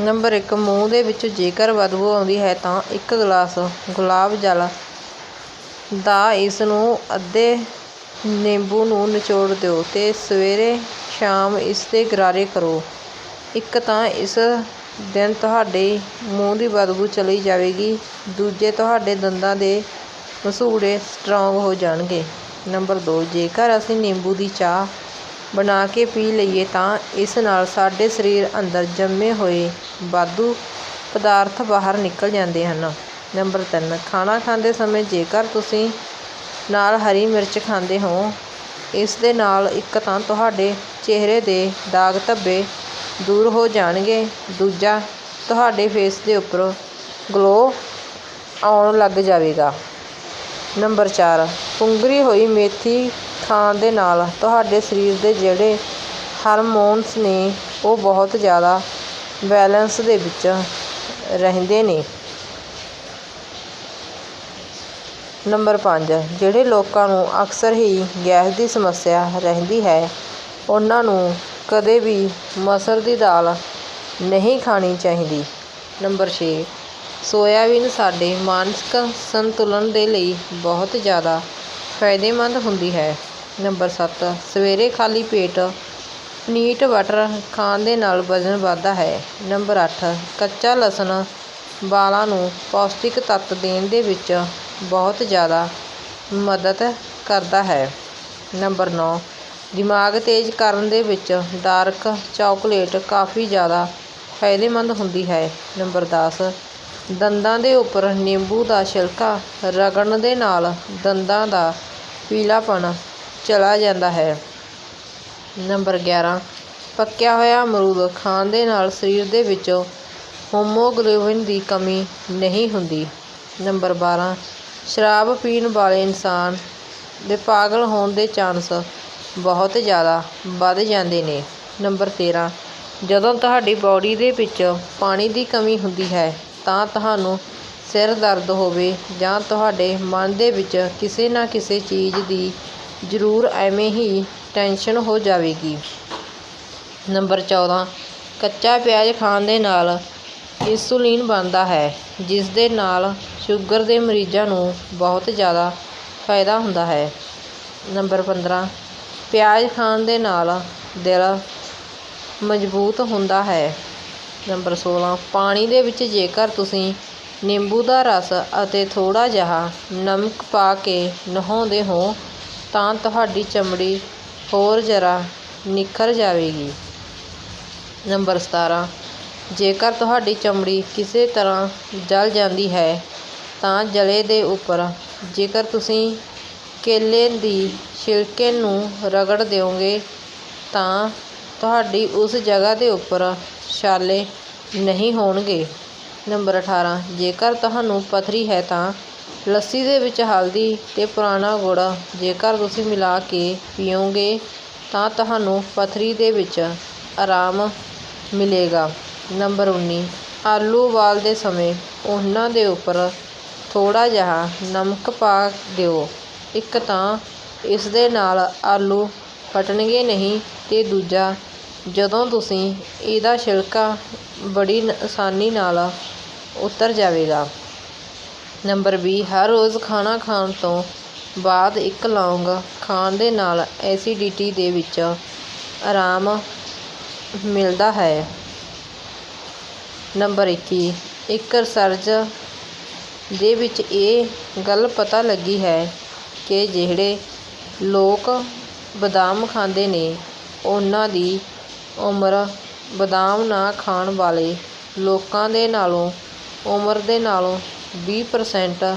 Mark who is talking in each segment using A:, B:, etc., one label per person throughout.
A: Number 1 ਮੂੰਹ ਦੇ ਵਿੱਚ ਜੇਕਰ ਬਦਬੂ ਆਉਂਦੀ ਹੈ ਤਾਂ ਇੱਕ ਗਲਾਸ ਗੁਲਾਬ ਜਲ ਦਾ ਇਸ ਨੂੰ ਅੱਧੇ ਨਿੰਬੂ ਨੂੰ ਨਿਚੋੜ ਦਿਓ ਤੇ ਸਵੇਰੇ ਸ਼ਾਮ ਇਸ ਦੇ ਗਰਾਰੇ ਕਰੋ। ਇੱਕ ਤਾਂ ਇਸ ਦਿਨ ਤੁਹਾਡੇ ਮੂੰਹ ਦੀ ਬਦਬੂ ਚਲੀ ਜਾਵੇਗੀ, ਦੂਜੇ ਤੁਹਾਡੇ ਦੰਦਾਂ ਦੇ ਮਸੂੜੇ ਸਟਰੋਂਗ ਹੋ ਜਾਣਗੇ। ਨੰਬਰ 2 ਜੇਕਰ ਅਸੀਂ ਨਿੰਬੂ ਦੀ ਚਾਹ ਬਣਾ ਕੇ ਪੀ ਲਈਏ ਤਾਂ ਇਸ ਨਾਲ ਸਾਡੇ ਸਰੀਰ ਅੰਦਰ ਜੰਮੇ ਹੋਏ ਵਾਧੂ ਪਦਾਰਥ ਬਾਹਰ ਨਿਕਲ ਜਾਂਦੇ ਹਨ। ਨੰਬਰ 3 ਖਾਣਾ ਖਾਂਦੇ ਸਮੇਂ ਜੇਕਰ ਤੁਸੀਂ ਨਾਲ ਹਰੀ ਮਿਰਚ ਖਾਂਦੇ ਹੋ, ਇਸ ਦੇ ਨਾਲ ਇੱਕ ਤਾਂ ਤੁਹਾਡੇ ਚਿਹਰੇ ਦੇ ਦਾਗ ਧੱਬੇ ਦੂਰ ਹੋ ਜਾਣਗੇ, ਦੂਜਾ ਤੁਹਾਡੇ ਫੇਸ ਦੇ ਉੱਪਰ ਗਲੋ ਆਉਣ ਲੱਗ ਜਾਵੇਗਾ। ਨੰਬਰ 4 ਪੁੰਗਰੀ ਹੋਈ ਮੇਥੀ ਖਾਣ ਦੇ ਨਾਲ ਤੁਹਾਡੇ ਸਰੀਰ ਦੇ ਜਿਹੜੇ ਹਾਰਮੋਨਸ ਨੇ, ਉਹ ਬਹੁਤ ਜ਼ਿਆਦਾ ਬੈਲੈਂਸ ਦੇ ਵਿੱਚ ਰਹਿੰਦੇ ਨੇ। ਨੰਬਰ 5 ਜਿਹੜੇ ਲੋਕਾਂ ਨੂੰ ਅਕਸਰ ਹੀ ਗੈਸ ਦੀ ਸਮੱਸਿਆ ਰਹਿੰਦੀ ਹੈ, ਉਹਨਾਂ ਨੂੰ ਕਦੇ ਵੀ ਮਸਰ ਦੀ ਦਾਲ ਨਹੀਂ ਖਾਣੀ ਚਾਹੀਦੀ। ਨੰਬਰ 6 ਸੋਇਆਬੀਨ ਸਾਡੇ ਮਾਨਸਿਕ ਸੰਤੁਲਨ ਦੇ ਲਈ ਬਹੁਤ ਜ਼ਿਆਦਾ ਫਾਇਦੇਮੰਦ ਹੁੰਦੀ ਹੈ। ਨੰਬਰ 7 ਸਵੇਰੇ ਖਾਲੀ ਪੇਟ ਪਨੀਟ ਬਟਰ ਖਾਣ ਦੇ ਨਾਲ ਵਜ਼ਨ ਵੱਧਦਾ ਹੈ। ਨੰਬਰ 8 ਕੱਚਾ ਲਸਣ ਵਾਲਾਂ ਨੂੰ ਪੌਸ਼ਟਿਕ ਤੱਤ ਦੇਣ ਦੇ ਵਿੱਚ ਬਹੁਤ ਜ਼ਿਆਦਾ ਮਦਦ ਕਰਦਾ ਹੈ। ਨੰਬਰ 9 ਦਿਮਾਗ ਤੇਜ਼ ਕਰਨ ਦੇ ਵਿੱਚ ਡਾਰਕ ਚਾਕਲੇਟ ਕਾਫੀ ਜ਼ਿਆਦਾ ਫਾਇਦੇਮੰਦ ਹੁੰਦੀ ਹੈ। ਨੰਬਰ 10 ਦੰਦਾਂ ਦੇ ਉੱਪਰ ਨਿੰਬੂ ਦਾ ਛਿਲਕਾ ਰਗੜਨ ਦੇ ਨਾਲ ਦੰਦਾਂ ਦਾ ਪੀਲਾਪਣ ਚਲਾ ਜਾਂਦਾ ਹੈ। ਨੰਬਰ 11 ਪੱਕਿਆ ਹੋਇਆ ਅਮਰੂਦ ਖਾਣ ਦੇ ਨਾਲ ਸਰੀਰ ਦੇ ਵਿੱਚੋਂ ਹੋਮੋਗਲੋਬਿਨ ਦੀ ਕਮੀ ਨਹੀਂ ਹੁੰਦੀ। ਨੰਬਰ 12 ਸ਼ਰਾਬ ਪੀਣ ਵਾਲੇ ਇਨਸਾਨ ਦੇ ਪਾਗਲ ਹੋਣ ਦੇ ਚਾਂਸ ਬਹੁਤ ਜ਼ਿਆਦਾ ਵੱਧ ਜਾਂਦੇ ਨੇ। ਨੰਬਰ 13 ਜਦੋਂ ਤੁਹਾਡੀ ਬਾਡੀ ਦੇ ਵਿੱਚ ਪਾਣੀ ਦੀ ਕਮੀ ਹੁੰਦੀ ਹੈ, ਤਾਂ ਤੁਹਾਨੂੰ ਸਿਰ ਦਰਦ ਹੋਵੇ ਜਾਂ ਤੁਹਾਡੇ ਮਨ ਦੇ ਵਿੱਚ ਕਿਸੇ ਨਾ ਕਿਸੇ ਚੀਜ਼ ਦੀ ਜ਼ਰੂਰ ਐਵੇਂ ਹੀ ਟੈਨਸ਼ਨ ਹੋ ਜਾਵੇਗੀ। ਨੰਬਰ 14 ਕੱਚਾ ਪਿਆਜ਼ ਖਾਣ ਦੇ ਨਾਲ ਇਨਸੂਲਿਨ ਬਣਦਾ ਹੈ, ਜਿਸ ਦੇ ਨਾਲ ਸ਼ੂਗਰ ਦੇ ਮਰੀਜ਼ਾਂ ਨੂੰ ਬਹੁਤ ਜ਼ਿਆਦਾ ਫਾਇਦਾ ਹੁੰਦਾ ਹੈ। ਨੰਬਰ 15 ਪਿਆਜ਼ ਖਾਣ ਦੇ ਨਾਲ ਦਿਲ ਮਜ਼ਬੂਤ ਹੁੰਦਾ ਹੈ। ਨੰਬਰ 16 ਪਾਣੀ ਦੇ ਵਿੱਚ ਜੇਕਰ ਤੁਸੀਂ ਨਿੰਬੂ ਦਾ ਰਸ ਅਤੇ ਥੋੜ੍ਹਾ ਜਿਹਾ ਨਮਕ ਪਾ ਕੇ ਨਹਾਉਂਦੇ ਹੋ ਤਾਂ ਤੁਹਾਡੀ ਚਮੜੀ ਹੋਰ ਜ਼ਰਾ ਨਿਖਰ ਜਾਵੇਗੀ। ਨੰਬਰ 17 ਜੇਕਰ ਤੁਹਾਡੀ ਚਮੜੀ ਕਿਸੇ ਤਰ੍ਹਾਂ ਜਲ ਜਾਂਦੀ ਹੈ, ਤਾਂ ਜਲੇ ਦੇ ਉੱਪਰ ਜੇਕਰ ਤੁਸੀਂ ਕੇਲੇ ਦੀ ਛਿਲਕੇ ਨੂੰ ਰਗੜ ਦਿਓਗੇ, ਤਾਂ ਤੁਹਾਡੀ ਉਸ ਜਗ੍ਹਾ ਦੇ ਉੱਪਰ ਛਾਲੇ ਨਹੀਂ ਹੋਣਗੇ। ਨੰਬਰ 18 ਜੇਕਰ ਤੁਹਾਨੂੰ ਪਥਰੀ ਹੈ ਤਾਂ ਲੱਸੀ ਦੇ ਵਿੱਚ ਹਲਦੀ ਤੇ ਪੁਰਾਣਾ ਗੁੜ। ਜੇਕਰ ਤੁਸੀਂ ਮਿਲਾ ਕੇ ਪੀਓਗੇ, ਤਾਂ ਤੁਹਾਨੂੰ ਪਥਰੀ ਦੇ ਵਿੱਚ ਆਰਾਮ ਮਿਲੇਗਾ। ਨੰਬਰ 19 ਆਲੂ ਉਬਾਲਦੇ ਸਮੇਂ ਉਹਨਾਂ ਦੇ ਉੱਪਰ ਥੋੜ੍ਹਾ ਜਿਹਾ ਨਮਕ ਪਾ ਦਿਓ। ਇੱਕ ਤਾਂ ਇਸ ਦੇ ਨਾਲ ਆਲੂ ਫਟਣਗੇ ਨਹੀਂ ਤੇ ਦੂਜਾ, ਜਦੋਂ ਤੁਸੀਂ ਇਹਦਾ ਛਿਲਕਾ ਬੜੀ ਆਸਾਨੀ ਨਾਲ ਉਤਰ ਜਾਵੇਗਾ। ਨੰਬਰ 20 ਹਰ ਰੋਜ਼ ਖਾਣਾ ਖਾਣ ਤੋਂ ਬਾਅਦ ਇੱਕ ਲੌਂਗ ਖਾਣ ਦੇ ਨਾਲ ਐਸੀਡਿਟੀ ਦੇ ਵਿੱਚ ਆਰਾਮ ਮਿਲਦਾ ਹੈ। ਨੰਬਰ 21 ਇੱਕ ਰਿਸਰਚ ਦੇ ਵਿੱਚ ਇਹ ਗੱਲ ਪਤਾ ਲੱਗੀ ਹੈ ਕਿ ਜਿਹੜੇ ਲੋਕ ਬਦਾਮ ਖਾਂਦੇ ਨੇ, ਉਹਨਾਂ ਦੀ ਉਮਰ ਬਦਾਮ ਨਾ ਖਾਣ ਵਾਲੇ ਲੋਕਾਂ ਦੇ ਨਾਲੋਂ, ਉਮਰ ਦੇ ਨਾਲੋਂ 20%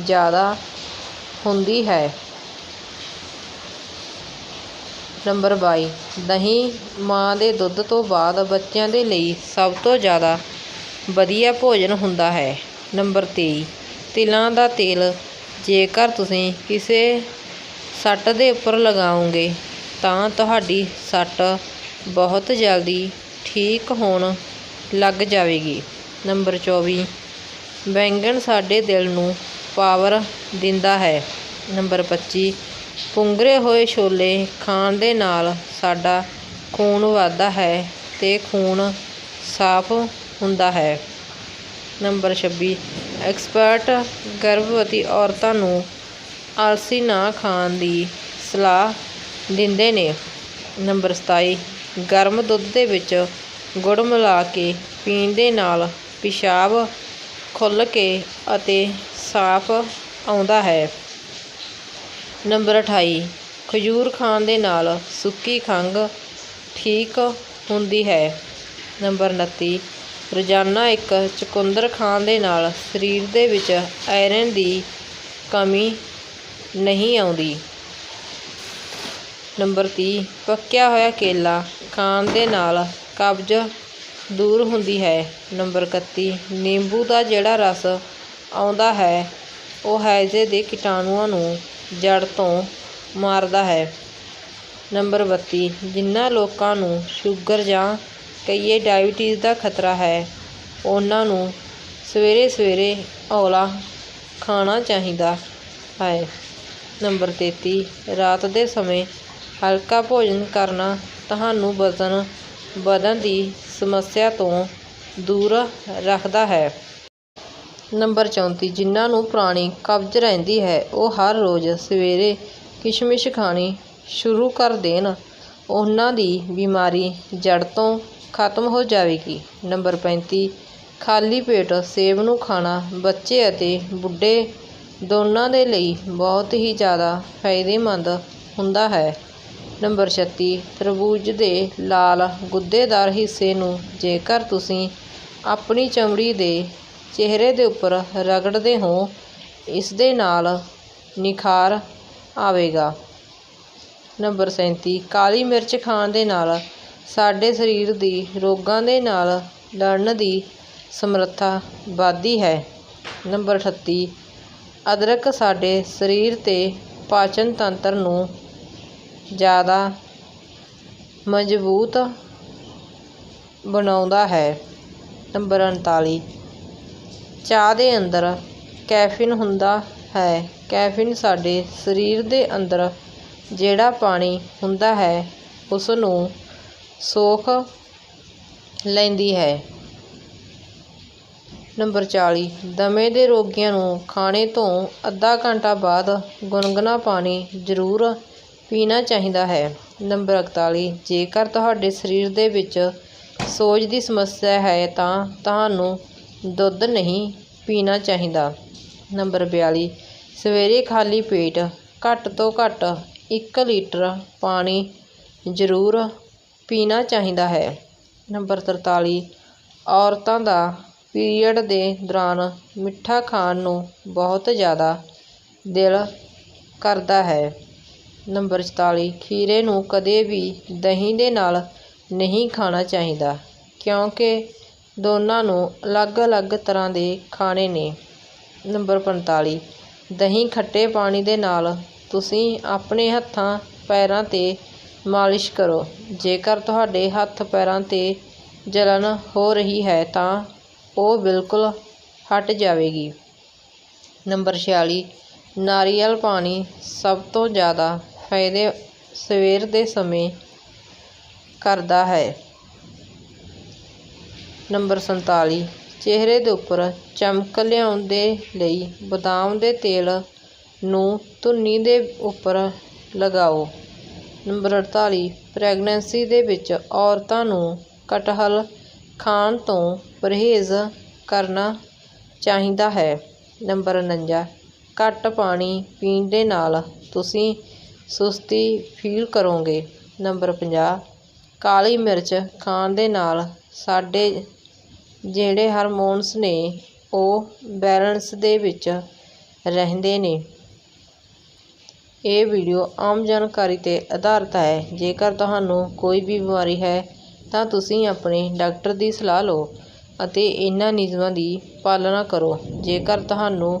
A: ਜ਼ਿਆਦਾ ਹੁੰਦੀ ਹੈ। ਨੰਬਰ ਬਾਈ, ਦਹੀਂ ਮਾਂ ਦੇ ਦੁੱਧ ਤੋਂ ਬਾਅਦ ਬੱਚਿਆਂ ਦੇ ਲਈ ਸਭ ਤੋਂ ਜ਼ਿਆਦਾ ਵਧੀਆ ਭੋਜਨ ਹੁੰਦਾ ਹੈ। ਨੰਬਰ 23 ਤਿਲਾਂ ਦਾ ਤੇਲ ਜੇਕਰ ਤੁਸੀਂ ਕਿਸੇ ਸੱਟ ਦੇ ਉੱਪਰ ਲਗਾਓਗੇ, ਤਾਂ ਤੁਹਾਡੀ ਸੱਟ ਬਹੁਤ ਜਲਦੀ ਠੀਕ ਹੋਣ ਲੱਗ ਜਾਵੇਗੀ। ਨੰਬਰ 24 ਬੈਂਗਣ ਸਾਡੇ ਦਿਲ ਨੂੰ ਪਾਵਰ ਦਿੰਦਾ ਹੈ। ਨੰਬਰ 25 ਪੁੰਗਰੇ ਹੋਏ ਛੋਲੇ ਖਾਣ ਦੇ ਨਾਲ ਸਾਡਾ ਖੂਨ ਵੱਧਦਾ ਹੈ ਤੇ ਖੂਨ ਸਾਫ਼ ਹੁੰਦਾ ਹੈ। ਨੰਬਰ 26 ਐਕਸਪਰਟ ਗਰਭਵਤੀ ਔਰਤਾਂ ਨੂੰ ਆਲਸੀ ਨਾ ਖਾਣ ਦੀ ਸਲਾਹ ਦਿੰਦੇ ਨੇ। ਨੰਬਰ 27 ਗਰਮ ਦੁੱਧ ਦੇ ਵਿੱਚ ਗੁੜ ਮਿਲਾ ਕੇ ਪੀਣ ਦੇ ਨਾਲ ਪਿਸ਼ਾਬ ਖੁੱਲ੍ਹ ਕੇ ਅਤੇ ਸਾਫ਼ ਆਉਂਦਾ ਹੈ। ਨੰਬਰ 28 ਖਜੂਰ ਖਾਣ ਦੇ ਨਾਲ ਸੁੱਕੀ ਖੰਘ ਠੀਕ ਹੁੰਦੀ ਹੈ। ਨੰਬਰ 29 ਰੋਜ਼ਾਨਾ ਇੱਕ ਚੁਕੰਦਰ ਖਾਣ ਦੇ ਨਾਲ ਸਰੀਰ ਦੇ ਵਿੱਚ ਆਇਰਨ ਦੀ ਕਮੀ ਨਹੀਂ ਆਉਂਦੀ। ਨੰਬਰ 30 ਪੱਕਿਆ ਹੋਇਆ ਕੇਲਾ ਖਾਣ ਦੇ ਨਾਲ ਕਬਜ਼ ਦੂਰ ਹੁੰਦੀ ਹੈ। ਨੰਬਰ 31 ਨਿੰਬੂ ਦਾ ਜਿਹੜਾ ਰਸ ਆਉਂਦਾ ਹੈ, ਉਹ ਹੈਜ਼ੇ ਦੇ ਕੀਟਾਣੂਆਂ ਨੂੰ ਜੜ ਤੋਂ ਮਾਰਦਾ ਹੈ। ਨੰਬਰ 32 ਜਿਨ੍ਹਾਂ ਲੋਕਾਂ ਨੂੰ ਸ਼ੂਗਰ ਜਾਂ ਕਹੀਏ ਡਾਇਬਟੀਜ਼ ਦਾ ਖਤਰਾ ਹੈ, ਉਹਨਾਂ ਨੂੰ ਸਵੇਰੇ ਸਵੇਰੇ ਔਲਾ ਖਾਣਾ ਚਾਹੀਦਾ ਹੈ। ਨੰਬਰ 33 ਰਾਤ ਦੇ ਸਮੇਂ ਹਲਕਾ ਭੋਜਨ ਕਰਨਾ ਤੁਹਾਨੂੰ ਵਜ਼ਨ ਵਧਣ ਦੀ ਸਮੱਸਿਆ ਤੋਂ ਦੂਰ ਰੱਖਦਾ ਹੈ। ਨੰਬਰ 34 ਜਿਨ੍ਹਾਂ ਨੂੰ ਪੁਰਾਣੀ ਕਬਜ਼ ਰਹਿੰਦੀ ਹੈ, ਉਹ ਹਰ ਰੋਜ਼ ਸਵੇਰੇ ਕਿਸ਼ਮਿਸ਼ ਖਾਣੀ ਸ਼ੁਰੂ ਕਰ ਦੇਣ। ਉਹਨਾਂ ਦੀ ਬਿਮਾਰੀ ਜੜ ਤੋਂ ਖਤਮ ਹੋ ਜਾਵੇਗੀ। ਨੰਬਰ 35 ਖਾਲੀ ਪੇਟ ਸੇਬ ਨੂੰ ਖਾਣਾ ਬੱਚੇ ਅਤੇ ਬੁੱਢੇ ਦੋਨਾਂ ਦੇ ਲਈ ਬਹੁਤ ਹੀ ਜ਼ਿਆਦਾ ਫਾਇਦੇਮੰਦ ਹੁੰਦਾ ਹੈ। ਨੰਬਰ 36 ਤਰਬੂਜ ਦੇ ਲਾਲ ਗੁੱਦੇਦਾਰ ਹਿੱਸੇ ਨੂੰ ਜੇਕਰ ਤੁਸੀਂ ਆਪਣੀ ਚਮੜੀ ਦੇ ਚਿਹਰੇ ਦੇ ਉੱਪਰ ਰਗੜਦੇ ਹੋ, ਇਸ ਦੇ ਨਾਲ ਨਿਖਾਰ ਆਵੇਗਾ। ਨੰਬਰ 37 ਕਾਲੀ ਮਿਰਚ ਖਾਣ ਦੇ ਨਾਲ ਸਾਡੇ ਸਰੀਰ ਦੀ ਰੋਗਾਂ ਦੇ ਨਾਲ ਲੜਨ ਦੀ ਸਮਰੱਥਾ ਵੱਧਦੀ ਹੈ। ਨੰਬਰ 38 ਅਦਰਕ ਸਾਡੇ ਸਰੀਰ ਤੇ ਪਾਚਨ ਤੰਤਰ ਨੂੰ ਜ਼ਿਆਦਾ ਮਜ਼ਬੂਤ ਬਣਾਉਂਦਾ ਹੈ। ਨੰਬਰ 39 ਚਾਹ ਦੇ ਅੰਦਰ ਕੈਫੀਨ ਹੁੰਦਾ ਹੈ। ਕੈਫੀਨ ਸਾਡੇ ਸਰੀਰ ਦੇ ਅੰਦਰ ਜਿਹੜਾ ਪਾਣੀ ਹੁੰਦਾ ਹੈ ਉਸ ਨੂੰ ਸੋਖ ਲੈਂਦੀ ਹੈ। ਨੰਬਰ 40 ਦਮੇ ਦੇ ਰੋਗੀਆਂ ਨੂੰ ਖਾਣੇ ਤੋਂ ਅੱਧਾ ਘੰਟਾ ਬਾਅਦ ਗੁਨਗੁਣਾ ਪਾਣੀ ਜ਼ਰੂਰ ਪੀਣਾ ਚਾਹੀਦਾ ਹੈ। ਨੰਬਰ 41 ਜੇਕਰ ਤੁਹਾਡੇ ਸਰੀਰ ਦੇ ਵਿੱਚ ਸੋਜ ਦੀ ਸਮੱਸਿਆ ਹੈ ਤਾਂ ਤੁਹਾਨੂੰ ਦੁੱਧ ਨਹੀਂ ਪੀਣਾ ਚਾਹੀਦਾ। ਨੰਬਰ 42 ਸਵੇਰੇ ਖਾਲੀ ਪੇਟ ਘੱਟ ਤੋਂ ਘੱਟ 1 ਲੀਟਰ ਪਾਣੀ ਜ਼ਰੂਰ ਪੀਣਾ ਚਾਹੀਦਾ ਹੈ। ਨੰਬਰ 43 ਔਰਤਾਂ ਦਾ ਪੀਰੀਅਡ ਦੇ ਦੌਰਾਨ ਮਿੱਠਾ ਖਾਣ ਨੂੰ ਬਹੁਤ ਜ਼ਿਆਦਾ ਦਿਲ ਕਰਦਾ ਹੈ। ਨੰਬਰ 44 ਖੀਰੇ ਨੂੰ ਕਦੇ ਵੀ ਦਹੀਂ ਦੇ ਨਾਲ ਨਹੀਂ ਖਾਣਾ ਚਾਹੀਦਾ, ਕਿਉਂਕਿ ਦੋਨਾਂ ਨੂੰ ਅਲੱਗ-ਅਲੱਗ ਤਰ੍ਹਾਂ ਦੇ ਖਾਣੇ ਨੇ। ਨੰਬਰ 45 ਦਹੀਂ ਖੱਟੇ ਪਾਣੀ ਦੇ ਨਾਲ ਤੁਸੀਂ ਆਪਣੇ ਹੱਥਾਂ ਪੈਰਾਂ 'ਤੇ ਮਾਲਿਸ਼ ਕਰੋ। ਜੇਕਰ ਤੁਹਾਡੇ ਹੱਥ ਪੈਰਾਂ 'ਤੇ ਜਲਨ ਹੋ ਰਹੀ ਹੈ ਤਾਂ ਉਹ ਬਿਲਕੁਲ ਹਟ ਜਾਵੇਗੀ। ਨੰਬਰ 46 ਨਾਰੀਅਲ ਪਾਣੀ ਸਭ ਤੋਂ ਜ਼ਿਆਦਾ ਫਾਇਦੇ ਸਵੇਰ ਦੇ ਸਮੇਂ ਕਰਦਾ ਹੈ। ਨੰਬਰ 47 ਚਿਹਰੇ ਦੇ ਉੱਪਰ ਚਮਕ ਲਿਆਉਣ ਦੇ ਲਈ ਬਦਾਮ ਦੇ ਤੇਲ ਨੂੰ ਧੁੰਨੀ ਦੇ ਉੱਪਰ ਲਗਾਓ। ਨੰਬਰ 48 ਪ੍ਰੈਗਨੈਂਸੀ ਦੇ ਵਿੱਚ ਔਰਤਾਂ ਨੂੰ ਕਟਹਲ ਖਾਣ ਤੋਂ ਪਰਹੇਜ਼ ਕਰਨਾ ਚਾਹੀਦਾ ਹੈ। ਨੰਬਰ 49 ਘੱਟ ਪਾਣੀ ਪੀਣ ਦੇ ਨਾਲ ਤੁਸੀਂ ਸੁਸਤੀ ਫੀਲ ਕਰੋਗੇ। ਨੰਬਰ 50 ਕਾਲੀ ਮਿਰਚ ਖਾਣ ਦੇ ਨਾਲ ਸਾਡੇ ਜਿਹੜੇ ਹਾਰਮੋਨਸ ਨੇ, ਉਹ ਬੈਲੈਂਸ ਦੇ ਵਿੱਚ ਰਹਿੰਦੇ ਨੇ। ਇਹ ਵੀਡੀਓ ਆਮ ਜਾਣਕਾਰੀ 'ਤੇ ਆਧਾਰਿਤ ਹੈ। ਜੇਕਰ ਤੁਹਾਨੂੰ ਕੋਈ ਵੀ ਬਿਮਾਰੀ ਹੈ, ਤਾਂ ਤੁਸੀਂ ਆਪਣੇ ਡਾਕਟਰ ਦੀ ਸਲਾਹ ਲਓ ਅਤੇ ਇਹਨਾਂ ਨਿਯਮਾਂ ਦੀ ਪਾਲਣਾ ਕਰੋ। ਜੇਕਰ ਤੁਹਾਨੂੰ